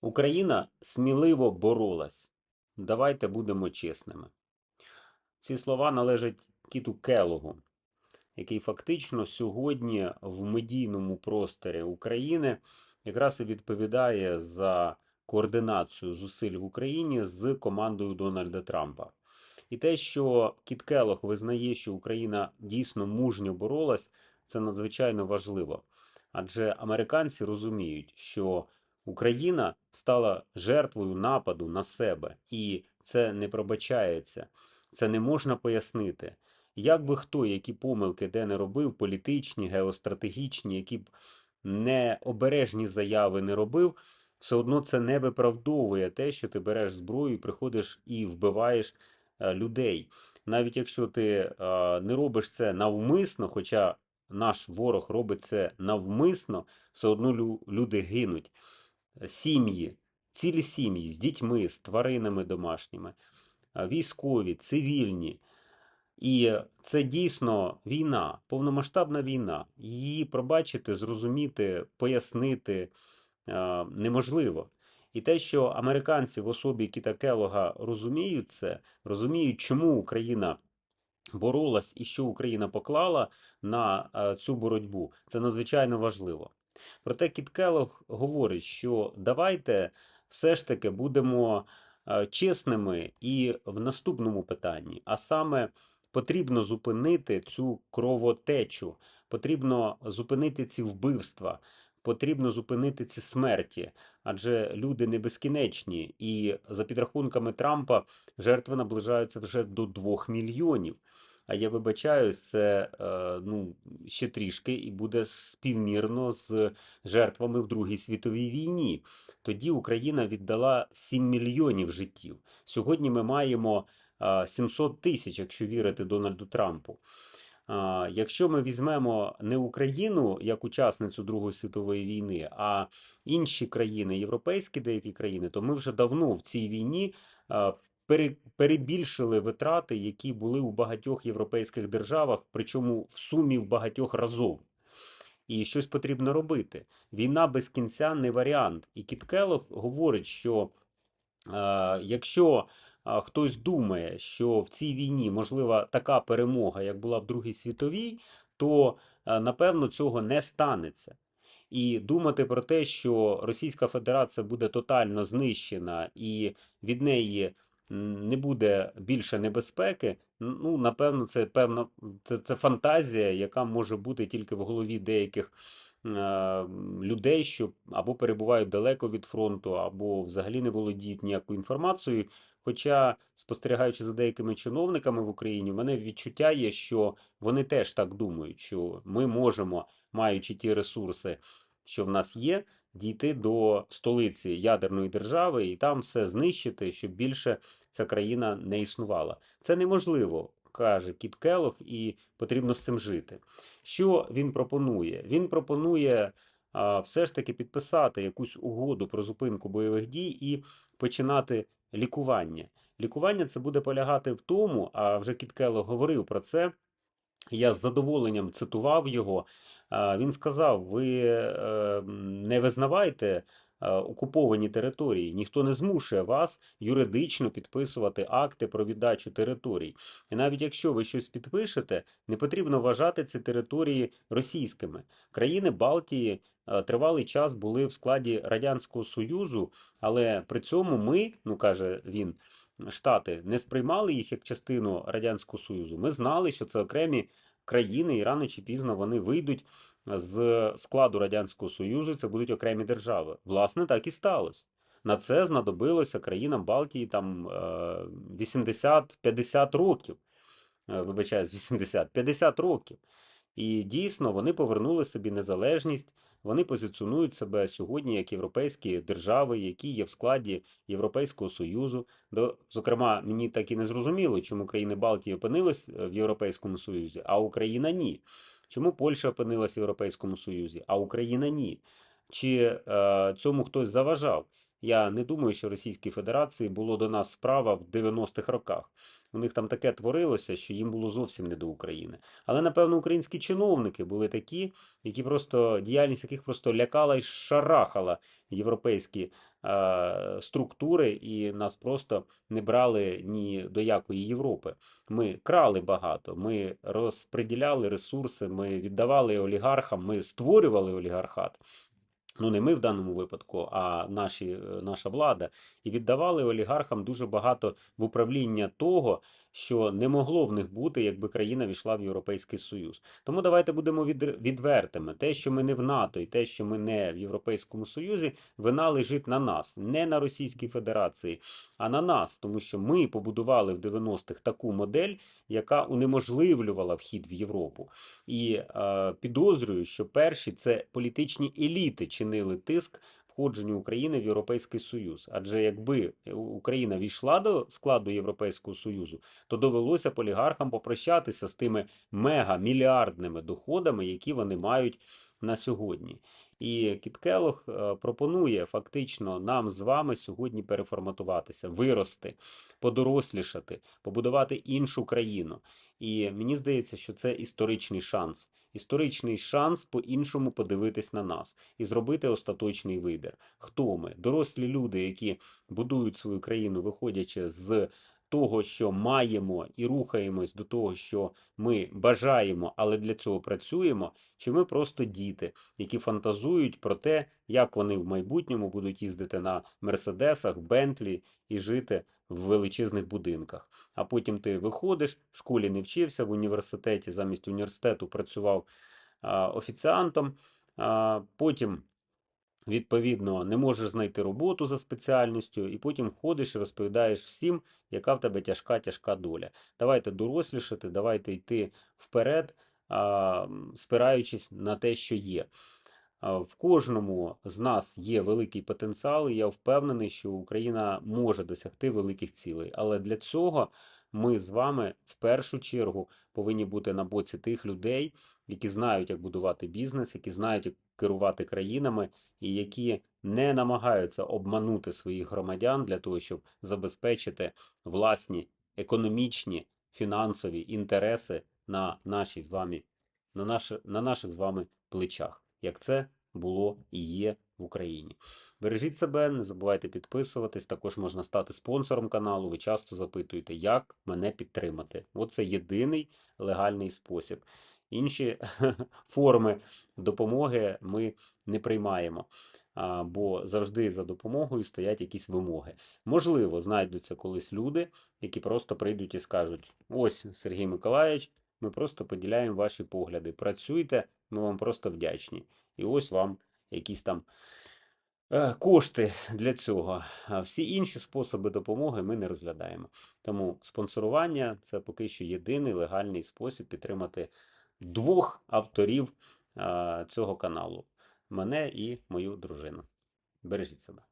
Україна сміливо боролась. Давайте будемо чесними. Ці слова належать Кіту Келогу, який фактично сьогодні в медійному просторі України якраз і відповідає за координацію зусиль в Україні з командою Дональда Трампа. І те, що Кіт Келог визнає, що Україна дійсно мужньо боролась, це надзвичайно важливо. Адже американці розуміють, що Україна стала жертвою нападу на себе, і це не пробачається. Це не можна пояснити. Як би хто, які помилки де не робив, політичні, геостратегічні, які б необережні заяви не робив, все одно це не виправдовує те, що ти береш зброю, приходиш і вбиваєш е, людей. Навіть якщо ти е, не робиш це навмисно, хоча наш ворог робить це навмисно, все одно люди гинуть. Сім'ї, цілі сім'ї з дітьми, з тваринами домашніми, військові, цивільні. І це дійсно війна, повномасштабна війна. Її пробачити, зрозуміти, пояснити неможливо. І те, що американці в особі Кіта Келога розуміють це, розуміють, чому Україна боролась і що Україна поклала на цю боротьбу, це надзвичайно важливо. Проте Кіт говорить, що давайте все ж таки будемо е, чесними і в наступному питанні, а саме потрібно зупинити цю кровотечу, потрібно зупинити ці вбивства, потрібно зупинити ці смерті, адже люди не безкінечні, і за підрахунками Трампа жертви наближаються вже до 2 мільйонів. А я вибачаюсь, це е, ну, ще трішки і буде співмірно з жертвами в Другій світовій війні. Тоді Україна віддала 7 мільйонів життів. Сьогодні ми маємо а, 700 тисяч, якщо вірити Дональду Трампу. Якщо ми візьмемо не Україну як учасницю Другої світової війни, а інші країни, європейські деякі країни, то ми вже давно в цій війні пере- перебільшили витрати, які були у багатьох європейських державах, причому в сумі в багатьох разом. І щось потрібно робити. Війна без кінця не варіант. І Кіт говорить, що е, якщо е, хтось думає, що в цій війні можлива така перемога, як була в Другій світовій, то е, напевно цього не станеться. І думати про те, що Російська Федерація буде тотально знищена і від неї не буде більше небезпеки, ну напевно, це певно, це, це фантазія, яка може бути тільки в голові деяких людей, що або перебувають далеко від фронту, або взагалі не володіють ніякою інформацією. Хоча, спостерігаючи за деякими чиновниками в Україні, в мене відчуття є, що вони теж так думають, що ми можемо, маючи ті ресурси, що в нас є, дійти до столиці ядерної держави і там все знищити, щоб більше ця країна не існувала. Це неможливо, каже Кіт Келох, і потрібно з цим жити. Що він пропонує? Він пропонує а, все ж таки підписати якусь угоду про зупинку бойових дій і починати лікування. Лікування це буде полягати в тому, а вже Кіт Келох говорив про це. Я з задоволенням цитував його. Він сказав: ви е, не визнавайте е, окуповані території, ніхто не змушує вас юридично підписувати акти про віддачу територій. І навіть якщо ви щось підпишете, не потрібно вважати ці території російськими. Країни Балтії е, тривалий час були в складі Радянського Союзу, але при цьому ми, ну каже він. Штати не сприймали їх як частину Радянського Союзу. Ми знали, що це окремі країни, і рано чи пізно вони вийдуть з складу Радянського Союзу. Це будуть окремі держави. Власне, так і сталося. На це знадобилося країнам Балтії там е, 80-50 років. Вибачаю, Вибачаюсь, 80, 50 років. І дійсно вони повернули собі незалежність. Вони позиціонують себе сьогодні як європейські держави, які є в складі Європейського Союзу. До, зокрема, мені так і не зрозуміло, чому країни Балтії опинились е, в Європейському Союзі, а Україна ні. Чому Польща опинилась в Європейському Союзі, а Україна ні? Чи е, цьому хтось заважав? Я не думаю, що Російській Федерації було до нас справа в 90-х роках. У них там таке творилося, що їм було зовсім не до України. Але, напевно, українські чиновники були такі, які просто діяльність яких просто лякала і шарахала європейські е, структури і нас просто не брали ні до якої Європи. Ми крали багато, ми розподіляли ресурси, ми віддавали олігархам, ми створювали олігархат. Ну, не ми в даному випадку, а наші, е, наша влада, і віддавали олігархам дуже багато в управління того, що не могло в них бути, якби країна війшла в Європейський Союз. Тому давайте будемо від, відвертими. Те, що ми не в НАТО, і те, що ми не в Європейському Союзі, вина лежить на нас, не на Російській Федерації, а на нас, тому що ми побудували в 90-х таку модель, яка унеможливлювала вхід в Європу. І е, підозрюю, що перші це політичні еліти чинили тиск входженню України в Європейський Союз. Адже якби Україна війшла до складу Європейського Союзу, то довелося б олігархам попрощатися з тими мегамільярдними доходами, які вони мають на сьогодні. І Кіт Келох е, пропонує фактично нам з вами сьогодні переформатуватися, вирости, подорослішати, побудувати іншу країну. І мені здається, що це історичний шанс. Історичний шанс по-іншому подивитись на нас і зробити остаточний вибір. Хто ми? Дорослі люди, які будують свою країну, виходячи з того, що маємо, і рухаємось до того, що ми бажаємо, але для цього працюємо, чи ми просто діти, які фантазують про те, як вони в майбутньому будуть їздити на мерседесах, Бентлі і жити в величезних будинках. А потім ти виходиш, в школі не вчився, в університеті замість університету працював офіціантом, а, потім. Відповідно, не можеш знайти роботу за спеціальністю, і потім ходиш і розповідаєш всім, яка в тебе тяжка, тяжка доля. Давайте дорослішати, давайте йти вперед, спираючись на те, що є. В кожному з нас є великий потенціал, і я впевнений, що Україна може досягти великих цілей. Але для цього ми з вами в першу чергу повинні бути на боці тих людей, які знають, як будувати бізнес, які знають, як керувати країнами, і які не намагаються обманути своїх громадян для того, щоб забезпечити власні економічні фінансові інтереси на нашій з вами, на, наше, на наших з вами плечах, як це було і є в Україні. Бережіть себе, не забувайте підписуватись. Також можна стати спонсором каналу. Ви часто запитуєте, як мене підтримати. Оце єдиний легальний спосіб. Інші форми допомоги ми не приймаємо, бо завжди за допомогою стоять якісь вимоги. Можливо, знайдуться колись люди, які просто прийдуть і скажуть: ось Сергій Миколаївич, ми просто поділяємо ваші погляди. Працюйте, ми вам просто вдячні. І ось вам якісь там кошти для цього. Всі інші способи допомоги ми не розглядаємо. Тому спонсорування це поки що єдиний легальний спосіб підтримати двох авторів цього каналу: мене і мою дружину. Бережіть себе.